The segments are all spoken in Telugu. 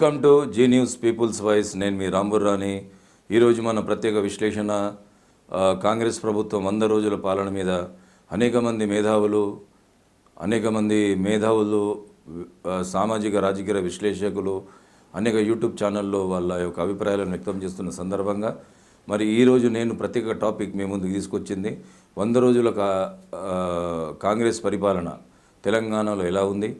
Welcome to Zee news people's voice నేను మీ రాంబుర్రాని ఈరోజు మన ప్రత్యేక విశ్లేషణ కాంగ్రెస్ ప్రభుత్వం వంద రోజుల పాలన మీద అనేక మంది మేధావులు అనేక మంది మేధావులు సామాజిక రాజకీయ విశ్లేషకులు అనేక యూట్యూబ్ ఛానల్లో వాళ్ళ యొక్క అభిప్రాయాలను వ్యక్తం చేస్తున్న సందర్భంగా మరి ఈరోజు నేను ప్రత్యేక టాపిక్ మీ ముందుకు తీసుకొచ్చింది. వంద రోజుల కా- కాంగ్రెస్ పరిపాలన తెలంగాణలో ఎలా ఉంది?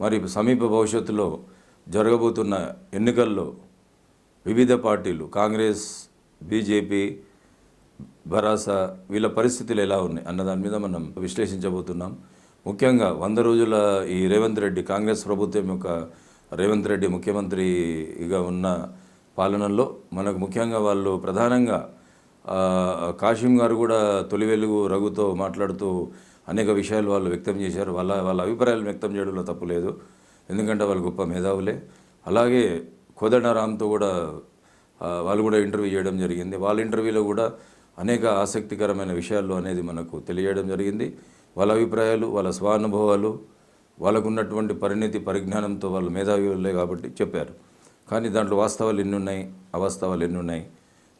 మరి సమీప భవిష్యత్తులో జరగబోతున్న ఎన్నికల్లో వివిధ పార్టీలు కాంగ్రెస్ బీజేపీ భరాసా వీళ్ళ పరిస్థితులు ఎలా ఉన్నాయి అన్న దాని మీద మనం విశ్లేషించబోతున్నాం. ముఖ్యంగా వంద రోజుల ఈ రేవంత్ రెడ్డి కాంగ్రెస్ ప్రభుత్వం యొక్క రేవంత్ రెడ్డి ముఖ్యమంత్రిగా ఉన్న పాలనలో మనకు ముఖ్యంగా వాళ్ళు ప్రధానంగా కాశీం గారు కూడా తొలి వెలుగు రఘుతో మాట్లాడుతూ అనేక విషయాలు వాళ్ళు వ్యక్తం చేశారు. వాళ్ళ వాళ్ళ అభిప్రాయాలు వ్యక్తం చేయడంలో తప్పు లేదు. ఎందుకంటే వాళ్ళు గొప్ప మేధావులే. అలాగే కోదండరామ్తో కూడా వాళ్ళు కూడా ఇంటర్వ్యూ చేయడం జరిగింది. వాళ్ళ ఇంటర్వ్యూలో కూడా అనేక ఆసక్తికరమైన విషయాలు అనేది మనకు తెలియజేయడం జరిగింది. వాళ్ళ అభిప్రాయాలు వాళ్ళ స్వానుభవాలు వాళ్ళకు ఉన్నటువంటి పరిణితి పరిజ్ఞానంతో వాళ్ళు మేధావులే కాబట్టి చెప్పారు. కానీ దాంట్లో వాస్తవాలు ఎన్ని ఉన్నాయి అవాస్తవాలు ఎన్ని ఉన్నాయి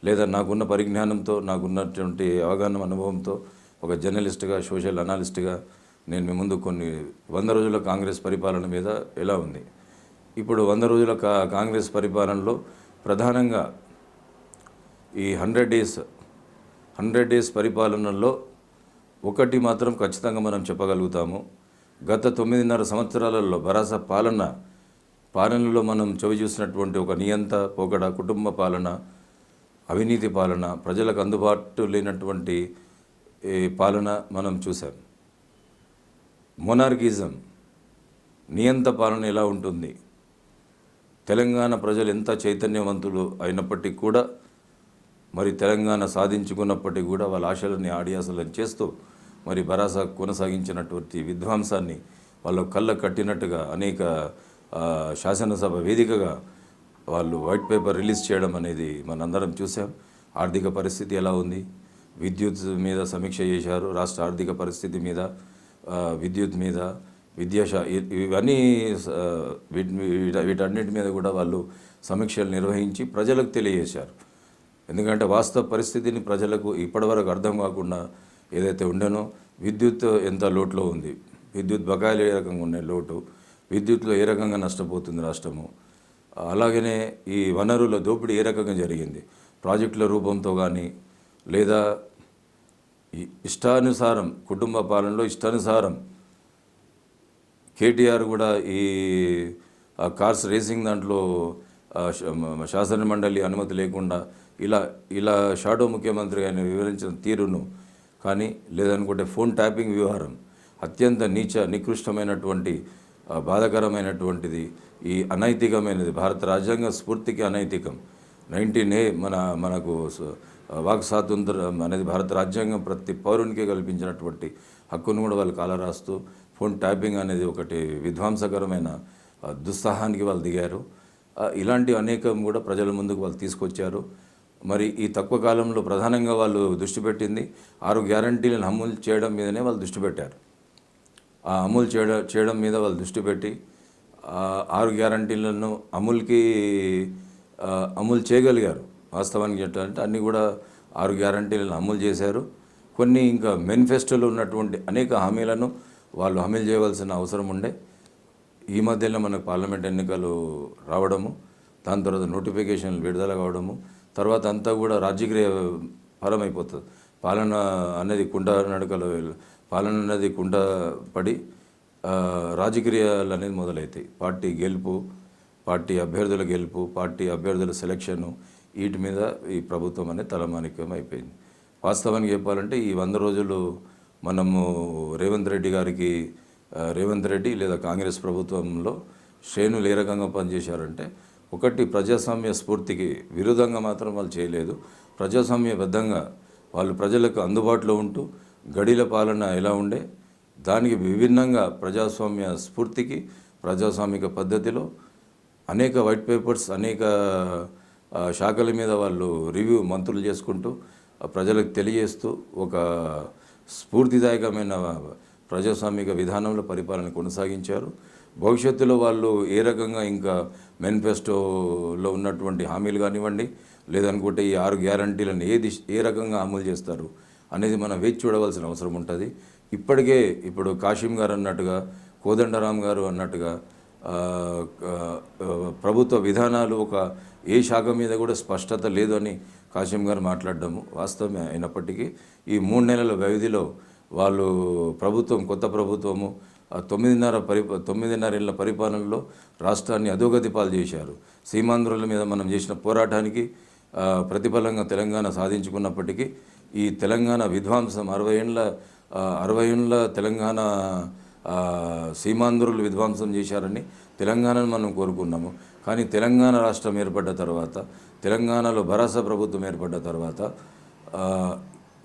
లేదా నాకున్న పరిజ్ఞానంతో నాకున్నటువంటి అవగాహన అనుభవంతో ఒక జర్నలిస్ట్గా సోషల్ అనాలిస్ట్గా నేను మీ ముందు కొన్ని వంద రోజుల కాంగ్రెస్ పరిపాలన మీద ఎలా ఉంది? ఇప్పుడు వంద రోజుల కా కాంగ్రెస్ పరిపాలనలో ప్రధానంగా ఈ హండ్రెడ్ డేస్ హండ్రెడ్ డేస్ పరిపాలనలో ఒకటి మాత్రం ఖచ్చితంగా మనం చెప్పగలుగుతాము. గత తొమ్మిదిన్నర సంవత్సరాలలో భరాస పాలన పాలనలో మనం చవి చూసినటువంటి ఒక నియంత పోకడ కుటుంబ పాలన అవినీతి పాలన ప్రజలకు అందుబాటు లేనటువంటి ఈ పాలన మనం చూసాం మొనార్కిజం నియంత పాలన ఎలా ఉంటుంది? తెలంగాణ ప్రజలు ఎంత చైతన్యవంతులు అయినప్పటికీ కూడా మరి తెలంగాణ సాధించుకున్నప్పటికీ కూడా వాళ్ళ ఆశలని ఆడియాసలను చేస్తూ మరి భరాసా కొనసాగించినటువంటి విధ్వంసాన్ని వాళ్ళ కళ్ళ కట్టినట్టుగా అనేక శాసనసభ వేదికగా వాళ్ళు వైట్ పేపర్ రిలీజ్ చేయడం అనేది మనందరం చూసాం ఆర్థిక పరిస్థితి ఎలా ఉంది? విద్యుత్ మీద సమీక్ష చేశారు రాష్ట్ర ఆర్థిక పరిస్థితి మీద విద్యుత్ మీద విద్యాశా ఇవన్నీ వీటి వీటన్నిటి మీద కూడా వాళ్ళు సమీక్షలు నిర్వహించి ప్రజలకు తెలియజేశారు. ఎందుకంటే వాస్తవ పరిస్థితిని ప్రజలకు ఇప్పటివరకు అర్థం కాకుండా ఏదైతే ఉండేనో విద్యుత్ ఎంత లోటులో ఉంది. విద్యుత్ బకాయిలు ఏ రకంగా ఉన్నాయి? లోటు. విద్యుత్లో ఏ రకంగా నష్టపోతుంది రాష్ట్రము? అలాగనే ఈ వనరుల దోపిడీ ఏ రకంగా జరిగింది? ప్రాజెక్టుల రూపంతో కానీ లేదా ఇష్టానుసారం కుటుంబ పాలనలో ఇష్టానుసారం కేటీఆర్ కూడా ఈ కార్స్ రేసింగ్ దాంట్లో శాసన మండలి అనుమతి లేకుండా ఇలా ఇలా షాడో ముఖ్యమంత్రి ఆయన వివరించిన తీరును కానీ లేదనుకుంటే ఫోన్ ట్యాపింగ్ వ్యవహారం అత్యంత నీచ నికృష్టమైనటువంటి బాధకరమైనటువంటిది బాధాకరమైనటువంటిది ఈ అనైతికమైనది భారత రాజ్యాంగ స్ఫూర్తికి అనైతికం. నైన్టీన్ ఏ మన మనకు వాక్ స్వాతంత్రం అనేది భారత రాజ్యాంగం ప్రతి పౌరునికి కల్పించినటువంటి హక్కును కూడా వాళ్ళు కాలరాస్తూ ఫోన్ ట్యాపింగ్ అనేది ఒకటి విధ్వంసకరమైన దుస్సాహానికి వాళ్ళు దిగారు. ఇలాంటి అనేకం కూడా ప్రజల ముందుకు వాళ్ళు తీసుకొచ్చారు. మరి ఈ తక్కువ కాలంలో ప్రధానంగా వాళ్ళు దృష్టి పెట్టింది ఆరు గ్యారంటీలను అమలు చేయడం మీదనే వాళ్ళు దృష్టి పెట్టారు. ఆ అమలు చేయడం చేయడం మీద వాళ్ళు దృష్టి పెట్టి ఆరు గ్యారంటీలను అమలుకి అమలు చేయగలిగారు. వాస్తవానికి చెప్పాలంటే అన్నీ కూడా ఆరు గ్యారంటీలను అమలు చేశారు. కొన్ని ఇంకా మేనిఫెస్టోలో ఉన్నటువంటి అనేక హామీలను వాళ్ళు హామీలు చేయవలసిన అవసరం ఉండే. ఈ మధ్యలో మనకు పార్లమెంట్ ఎన్నికలు రావడము దాని తర్వాత నోటిఫికేషన్లు విడుదల కావడము తర్వాత అంతా కూడా రాజకీయ పరమైపోతుంది పాలన అనేది కుండ నడకలు పాలన అనేది కుండ పడి రాజకీయాలు అనేది మొదలవుతాయి పార్టీ గెలుపు పార్టీ అభ్యర్థుల గెలుపు పార్టీ అభ్యర్థుల సెలక్షను వీటి మీద ఈ ప్రభుత్వం అనేది తలమానికం అయిపోయింది. వాస్తవానికి చెప్పాలంటే ఈ వంద రోజులు మనము రేవంత్ రెడ్డి గారికి రేవంత్ రెడ్డి లేదా కాంగ్రెస్ ప్రభుత్వంలో శ్రేణులు ఏ రకంగా పనిచేశారంటే ఒకటి ప్రజాస్వామ్య స్ఫూర్తికి విరుద్ధంగా మాత్రం వాళ్ళు చేయలేదు. ప్రజాస్వామ్యబద్ధంగా వాళ్ళు ప్రజలకు అందుబాటులో ఉంటూ గడిల పాలన ఎలా ఉండే దానికి విభిన్నంగా ప్రజాస్వామ్య స్ఫూర్తికి ప్రజాస్వామిక పద్ధతిలో అనేక వైట్ పేపర్స్ అనేక శాఖల మీద వాళ్ళు రివ్యూ మంత్రులు చేసుకుంటూ ప్రజలకు తెలియజేస్తూ ఒక స్ఫూర్తిదాయకమైన ప్రజాస్వామిక విధానంలో పరిపాలన కొనసాగించారు. భవిష్యత్తులో వాళ్ళు ఏ రకంగా ఇంకా మేనిఫెస్టోలో ఉన్నటువంటి హామీలు కానివ్వండి లేదనుకుంటే ఈ ఆరు గ్యారంటీలను ఏది ఏ రకంగా అమలు చేస్తారు అనేది మనం వేచి చూడవలసిన అవసరం ఉంటుంది. ఇప్పటికే ఇప్పుడు కాశీం గారు అన్నట్టుగా కోదండరాం గారు అన్నట్టుగా ప్రభుత్వ విధానాలు ఒక ఏ శాఖ మీద కూడా స్పష్టత లేదు అని కాశీం గారు మాట్లాడడము వాస్తవమే అయినప్పటికీ ఈ మూడు నెలల వ్యవధిలో వాళ్ళు ప్రభుత్వం కొత్త ప్రభుత్వము తొమ్మిదిన్నర పరి తొమ్మిదిన్నరేళ్ళ పరిపాలనలో రాష్ట్రాన్ని అధోగతి పాలు చేశారు. సీమాంధ్రుల మీద మనం చేసిన పోరాటానికి ప్రతిఫలంగా తెలంగాణ సాధించుకున్నప్పటికీ ఈ తెలంగాణ విధ్వంసం అరవై ఏళ్ళ అరవై ఏళ్ళ తెలంగాణ సీమాంధ్రులు విధ్వంసం చేశారని తెలంగాణను మనం కోరుకున్నాము. కానీ తెలంగాణ రాష్ట్రం ఏర్పడ్డ తర్వాత తెలంగాణలో భరాసా ప్రభుత్వం ఏర్పడ్డ తర్వాత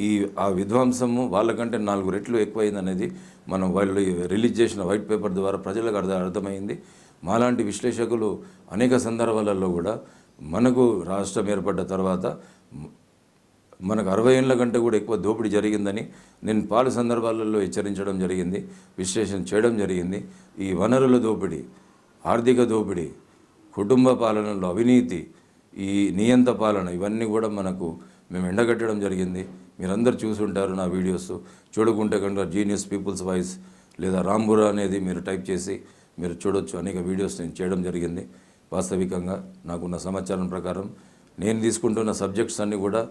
ఈ ఆ విధ్వంసము వాళ్ళకంటే నాలుగు రెట్లు ఎక్కువైంది అనేది మనం వాళ్ళు రిలీజ్ చేసిన వైట్ పేపర్ ద్వారా ప్రజలకు అర్థ అర్థమైంది. మాలాంటి విశ్లేషకులు అనేక సందర్భాలలో కూడా మనకు రాష్ట్రం ఏర్పడ్డ తర్వాత మనకు అరవై ఏళ్ళ కంటే కూడా ఎక్కువ దోపిడీ జరిగిందని నేను పాలు సందర్భాలలో హెచ్చరించడం జరిగింది విశ్లేషణ చేయడం జరిగింది. ఈ వనరుల దోపిడీ ఆర్థిక దోపిడీ కుటుంబ పాలనలో అవినీతి ఈ నియంత పాలన ఇవన్నీ కూడా మనకు మేము ఎండగట్టడం జరిగింది. మీరందరూ చూసుంటారు నా వీడియోస్. చూడకుంటే కనుక జీనియస్ పీపుల్స్ వాయిస్ లేదా రాంబురా అనేది మీరు టైప్ చేసి మీరు చూడొచ్చు. అనేక వీడియోస్ నేను చేయడం జరిగింది. వాస్తవికంగా నాకున్న సమాచారం ప్రకారం నేను తీసుకుంటున్న సబ్జెక్ట్స్ అన్నీ కూడా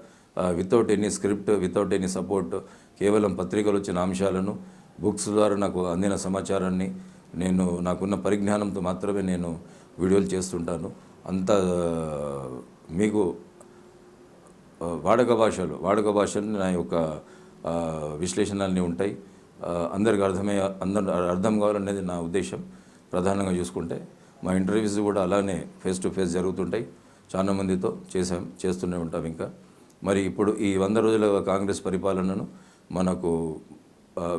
without any script without any support కేవలం పత్రికలు వచ్చిన అంశాలను బుక్స్ ద్వారా నాకు అందిన సమాచారాన్ని నేను నాకున్న పరిజ్ఞానంతో మాత్రమే నేను వీడియోలు చేస్తుంటాను. అంత మీకు వాడక భాషలు వాడక భాషలు నా యొక్క విశ్లేషణలన్నీ ఉంటాయి. అందరికి అర్థమయ్యే అందరు అర్థం కావాలనేది నా ఉద్దేశం. ప్రధానంగా చూసుకుంటే మా ఇంటర్వ్యూస్ కూడా అలానే ఫేస్ టు ఫేస్ జరుగుతుంటాయి. చాలా మందితో చేసాం చేస్తూనే ఉంటాం ఇంకా. మరి ఇప్పుడు ఈ వంద రోజుల కాంగ్రెస్ పరిపాలనను మనకు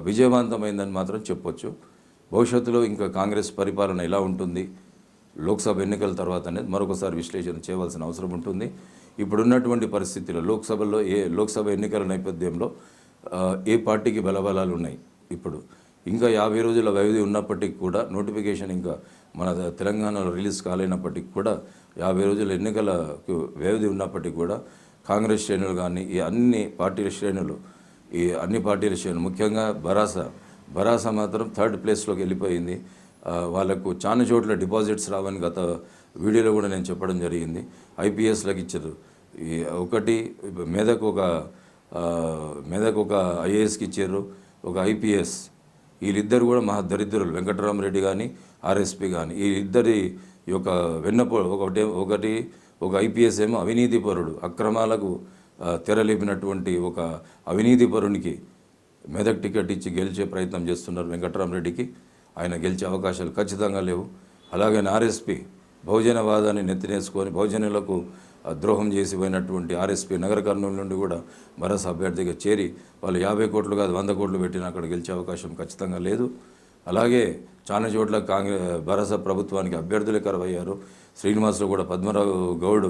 విజయవంతమైందని మాత్రం చెప్పొచ్చు. భవిష్యత్తులో ఇంకా కాంగ్రెస్ పరిపాలన ఎలా ఉంటుంది లోక్సభ ఎన్నికల తర్వాత అనేది మరొకసారి విశ్లేషణ చేయవలసిన అవసరం ఉంటుంది. ఇప్పుడున్నటువంటి పరిస్థితిలో లోక్సభలో ఏ లోక్సభ ఎన్నికల నేపథ్యంలో ఏ పార్టీకి బలబలాలు ఉన్నాయి? ఇప్పుడు ఇంకా యాభై రోజుల వ్యవధి ఉన్నప్పటికీ కూడా నోటిఫికేషన్ ఇంకా మన తెలంగాణలో రిలీజ్ కాలేనప్పటికీ కూడా యాభై రోజుల ఎన్నికలకు వ్యవధి ఉన్నప్పటికీ కూడా కాంగ్రెస్ శ్రేణులు కానీ ఈ అన్ని పార్టీల శ్రేణులు ఈ అన్ని పార్టీల శ్రేణులు ముఖ్యంగా భరాసా. భరాసా మాత్రం థర్డ్ ప్లేస్లోకి వెళ్ళిపోయింది. వాళ్ళకు చాలా చోట్ల డిపాజిట్స్ రావని గత వీడియోలో కూడా నేను చెప్పడం జరిగింది. ఐపీఎస్లకు ఇచ్చారు. ఈ ఒకటి మెదక్ ఒక మెదకు మెదక్ ఒక ఐఏఎస్కి ఇచ్చారు. ఒక ఐపీఎస్. వీళ్ళిద్దరు కూడా మహా దరిద్రులు. వెంకటరామరెడ్డి కానీ ఆర్ఎస్పి కానీ ఈ ఇద్దరి యొక్క వెన్నపో ఒకటి ఒకటి ఒక ఐపీఎస్ ఏమో అవినీతిపరుడు అక్రమాలకు తెరలేపినటువంటి ఒక అవినీతిపరునికి మెదక్ టికెట్ ఇచ్చి గెలిచే ప్రయత్నం చేస్తున్నారు వెంకటరామరెడ్డికి. ఆయన గెలిచే అవకాశాలు ఖచ్చితంగా లేవు. అలాగే ఆర్ఎస్పి బహుజనవాదాన్ని నెత్తినేసుకొని బహుజనులకు ద్రోహం చేసి పోయినటువంటి ఆర్ఎస్పీ నగర కర్నూలు నుండి కూడా భరత్ అభ్యర్థిగా చేరి వాళ్ళు యాభై కోట్లు కాదు వంద కోట్లు పెట్టిన అక్కడ గెలిచే అవకాశం ఖచ్చితంగా లేదు. అలాగే చాలా చోట్ల కాంగ్రెస్ భరస ప్రభుత్వానికి అభ్యర్థులు కరవయ్యారు. శ్రీనివాసులు కూడా పద్మరావు గౌడ్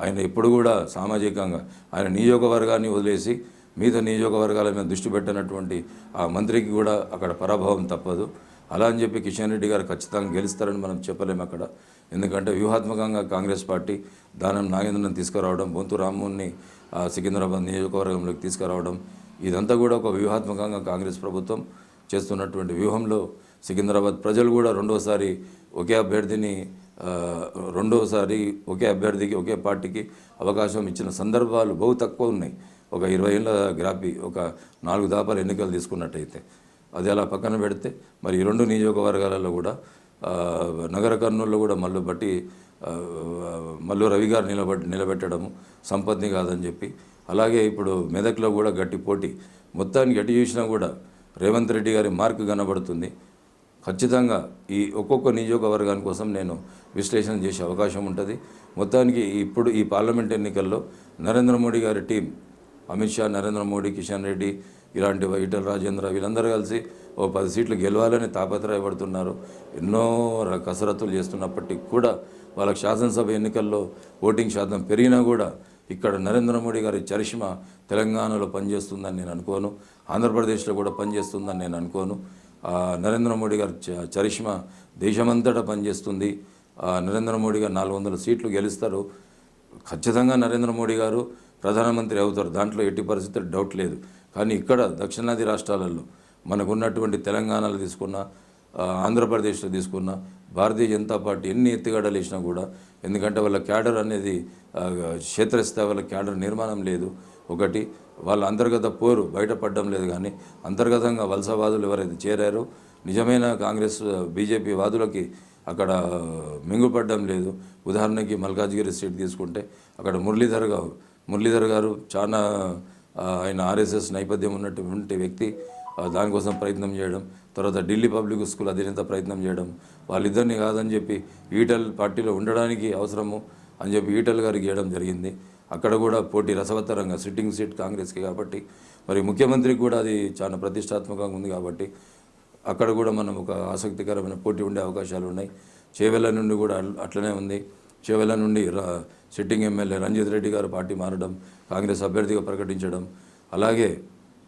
ఆయన ఎప్పుడు కూడా సామాజికంగా ఆయన నియోజకవర్గాన్ని వదిలేసి మిగతా నియోజకవర్గాల మీద దృష్టి పెట్టినటువంటి ఆ మంత్రికి కూడా అక్కడ పరాభవం తప్పదు. అలా అని చెప్పి కిషన్ రెడ్డి గారు ఖచ్చితంగా గెలుస్తారని మనం చెప్పలేము అక్కడ. ఎందుకంటే వ్యూహాత్మకంగా కాంగ్రెస్ పార్టీ దానం నాగేంద్రను తీసుకురావడం బొంతు రామ్మోహన్ని సికింద్రాబాద్ నియోజకవర్గంలోకి తీసుకురావడం ఇదంతా కూడా ఒక వ్యూహాత్మకంగా కాంగ్రెస్ ప్రభుత్వం చేస్తున్నటువంటి వ్యూహంలో సికింద్రాబాద్ ప్రజలు కూడా రెండోసారి ఒకే అభ్యర్థిని రెండోసారి ఒకే అభ్యర్థికి ఒకే పార్టీకి అవకాశం ఇచ్చిన సందర్భాలు బహు తక్కువ ఉన్నాయి. ఒక ఇరవై ఏళ్ళ గ్రాపి ఒక నాలుగు దాపాలు ఎన్నికలు తీసుకున్నట్టయితే అది అలా పక్కన పెడితే మరి ఈ రెండు నియోజకవర్గాలలో కూడా నగర కర్నూలులో కూడా మళ్ళీ బట్టి మల్లు రవి గారు నిలబెట్ నిలబెట్టడము సంపత్ని కాదని చెప్పి అలాగే ఇప్పుడు మెదక్లో కూడా గట్టి పోటీ మొత్తానికి గట్టి చూసినా కూడా రేవంత్ రెడ్డి గారి మార్క్ కనబడుతుంది. ఖచ్చితంగా ఈ ఒక్కొక్క నియోజకవర్గాని కోసం నేను విశ్లేషణ చేసే అవకాశం ఉంటుంది. మొత్తానికి ఇప్పుడు ఈ పార్లమెంట్ ఎన్నికల్లో నరేంద్ర మోడీ గారి టీం అమిత్ షా నరేంద్ర మోడీ కిషన్ రెడ్డి ఇలాంటి ఈటల రాజేంద్ర వీళ్ళందరూ కలిసి ఓ పది సీట్లు గెలవాలని తాపత్రయపడుతున్నారు. ఎన్నో కసరత్తులు చేస్తున్నప్పటికీ కూడా వాళ్ళకి శాసనసభ ఎన్నికల్లో ఓటింగ్ శాతం పెరిగినా కూడా ఇక్కడ నరేంద్ర మోడీ గారి చరిష్మా తెలంగాణలో పనిచేస్తుందని నేను అనుకోను. ఆంధ్రప్రదేశ్లో కూడా పనిచేస్తుందని నేను అనుకోను. నరేంద్ర మోడీ గారి చ- చరిష్మా దేశమంతటా పనిచేస్తుంది. నరేంద్ర మోడీ గారు నాలుగు వందల సీట్లు గెలుస్తారు. ఖచ్చితంగా నరేంద్ర మోడీ గారు ప్రధానమంత్రి అవుతారు. దాంట్లో ఎట్టి పరిస్థితి డౌట్ లేదు. కానీ ఇక్కడ దక్షిణాది రాష్ట్రాలలో మనకున్నటువంటి తెలంగాణలో తీసుకున్న ఆంధ్రప్రదేశ్లో తీసుకున్న భారతీయ జనతా పార్టీ ఎన్ని ఎత్తుగడలు వేసినా కూడా ఎందుకంటే వాళ్ళ క్యాడర్ అనేది క్షేత్రస్థాయి వాళ్ళ క్యాడర్ నిర్మాణం లేదు. ఒకటి వాళ్ళ అంతర్గత పోరు బయటపడడం లేదు కానీ అంతర్గతంగా వలసవాదులు ఎవరైతే చేరారో నిజమైన కాంగ్రెస్ బీజేపీ వాదులకి అక్కడ మింగుపడడం లేదు. ఉదాహరణకి మల్కాజ్గిరి సీట్ తీసుకుంటే అక్కడ మురళీధర్ గారు మురళీధర్ గారు చాలా ఆయన ఆర్ఎస్ఎస్ నేపథ్యం ఉన్నటువంటి వ్యక్తి దానికోసం ప్రయత్నం చేయడం తర్వాత ఢిల్లీ పబ్లిక్ స్కూల్ అధినేత ప్రయత్నం చేయడం వాళ్ళిద్దరిని కాదని చెప్పి ఈటల్ పార్టీలో ఉండడానికి అవసరము అని చెప్పి ఈటల్ గారికి ఇవ్వడం జరిగింది. అక్కడ కూడా పోటీ రసవత్తరంగా సిట్టింగ్ సీట్ కాంగ్రెస్కి కాబట్టి మరి ముఖ్యమంత్రికి కూడా అది చాలా ప్రతిష్టాత్మకంగా ఉంది కాబట్టి అక్కడ కూడా మనం ఒక ఆసక్తికరమైన పోటీ ఉండే అవకాశాలు ఉన్నాయి. చేవెళ్ళ నుండి కూడా అట్లనే ఉంది. చేవెళ్ళ నుండి రా సిట్టింగ్ ఎమ్మెల్యే రంజిత్ రెడ్డి గారు పార్టీ మారడం కాంగ్రెస్ అభ్యర్థిగా ప్రకటించడం అలాగే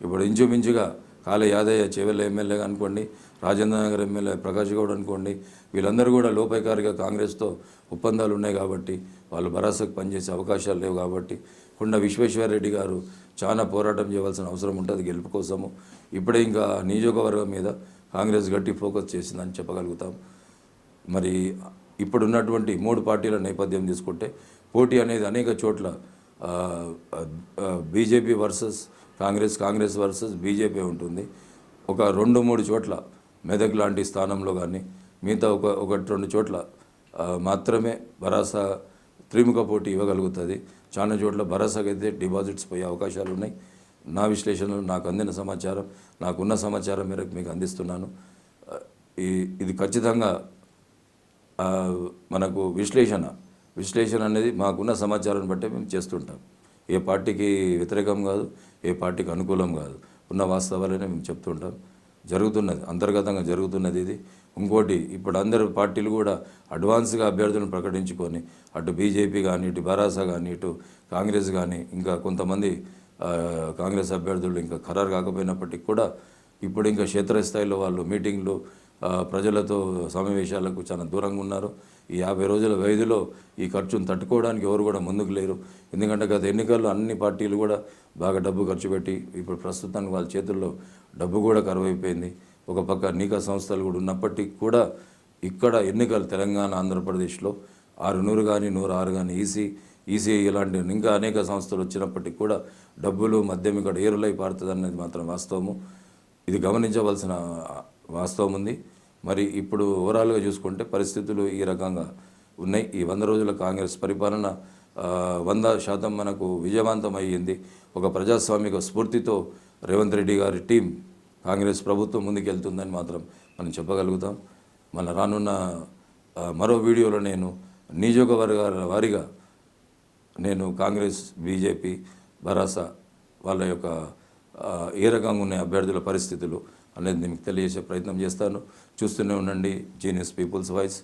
ఇప్పుడు ఇంచుమించుగా కాళ యాదయ్య చేవెళ్ళ ఎమ్మెల్యే అనుకోండి రాజేంద్ర నగర్ ఎమ్మెల్యే ప్రకాష్ గౌడ్ అనుకోండి వీళ్ళందరూ కూడా లోపైకారిగా కాంగ్రెస్తో ఒప్పందాలు ఉన్నాయి కాబట్టి వాళ్ళు భరోసాకు పనిచేసే అవకాశాలు లేవు కాబట్టి కొండ విశ్వేశ్వరరెడ్డి గారు చాలా పోరాటం చేయవలసిన అవసరం ఉంటుంది గెలుపు కోసము. ఇప్పుడే ఇంకా నియోజకవర్గం మీద కాంగ్రెస్ గట్టి ఫోకస్ చేసిందని చెప్పగలుగుతాం. మరి ఇప్పుడున్నటువంటి మూడు పార్టీల నేపథ్యం తీసుకుంటే పోటీ అనేది అనేక చోట్ల BJP versus Congress Congress versus BJP ఉంటుంది. ఒక రెండు మూడు చోట్ల మెదక్ లాంటి స్థానంలో కానీ మిగతా ఒక ఒకటి రెండు చోట్ల మాత్రమే భరాసా త్రిముఖ పోటీ ఇవ్వగలుగుతుంది. చాలా చోట్ల భరోసాకైతే డిపాజిట్స్ పోయే అవకాశాలు ఉన్నాయి. నా విశ్లేషణలో నాకు అందిన సమాచారం నాకున్న సమాచారం మేరకు మీకు అందిస్తున్నాను. ఈ ఇది ఖచ్చితంగా మనకు విశ్లేషణ విశ్లేషణ అనేది మాకున్న సమాచారాన్ని బట్టే మేము చేస్తుంటాం. ఏ పార్టీకి వ్యతిరేకం కాదు ఏ పార్టీకి అనుకూలం కాదు. ఉన్న వాస్తవాలనే మేము చెప్తుంటాం. జరుగుతున్నది అంతర్గతంగా జరుగుతున్నది ఇది. ఇంకోటి ఇప్పుడు అందరు పార్టీలు కూడా అడ్వాన్స్గా అభ్యర్థులను ప్రకటించుకొని అటు బీజేపీ కానీ ఇటు బరాసా కానీ ఇటు కాంగ్రెస్ కానీ ఇంకా కొంతమంది కాంగ్రెస్ అభ్యర్థులు ఇంకా ఖరారు కాకపోయినప్పటికీ కూడా ఇప్పుడు ఇంకా క్షేత్రస్థాయిలో వాళ్ళు మీటింగ్లు ప్రజలతో సమావేశాలకు చాలా దూరంగా ఉన్నారు. ఈ యాభై రోజుల వ్యవధిలో ఈ ఖర్చును తట్టుకోవడానికి ఎవరు కూడా ముందుకు లేరు. ఎందుకంటే గత ఎన్నికల్లో అన్ని పార్టీలు కూడా బాగా డబ్బు ఖర్చు పెట్టి ఇప్పుడు ప్రస్తుతానికి వాళ్ళ చేతుల్లో డబ్బు కూడా కరువైపోయింది. ఒక పక్క నీకా సంస్థలు కూడా ఉన్నప్పటికీ కూడా ఇక్కడ ఎన్నికలు తెలంగాణ ఆంధ్రప్రదేశ్లో ఆరు నూరు కానీ నూరు ఆరు కానీ ఈసీ ఈసీ ఇలాంటి ఇంకా అనేక సంస్థలు వచ్చినప్పటికీ కూడా డబ్బులు మద్యం ఇక్కడ ఏరులై పారుతుంది అనేది మాత్రం వాస్తవము. ఇది గమనించవలసిన వాస్తవం ఉంది. మరి ఇప్పుడు ఓవరాల్గా చూసుకుంటే పరిస్థితులు ఈ రకంగా ఉన్నాయి. ఈ వంద రోజుల కాంగ్రెస్ పరిపాలన వంద శాతం మనకు విజయవంతం అయ్యింది. ఒక ప్రజాస్వామిక స్ఫూర్తితో రేవంత్ రెడ్డి గారి టీం కాంగ్రెస్ ప్రభుత్వం ముందుకెళ్తుందని మాత్రం మనం చెప్పగలుగుతాం. మన రానున్న మరో వీడియోలో నేను నియోజకవర్గాల వారీగా నేను కాంగ్రెస్ బీజేపీ భరాసా వాళ్ళ యొక్క ఏ రకంగా ఉన్నాయి అభ్యర్థుల పరిస్థితులు అనేది మీకు తెలియజేసే ప్రయత్నం చేస్తాను. చూస్తూనే ఉండండి జీనియస్ పీపుల్స్ వాయిస్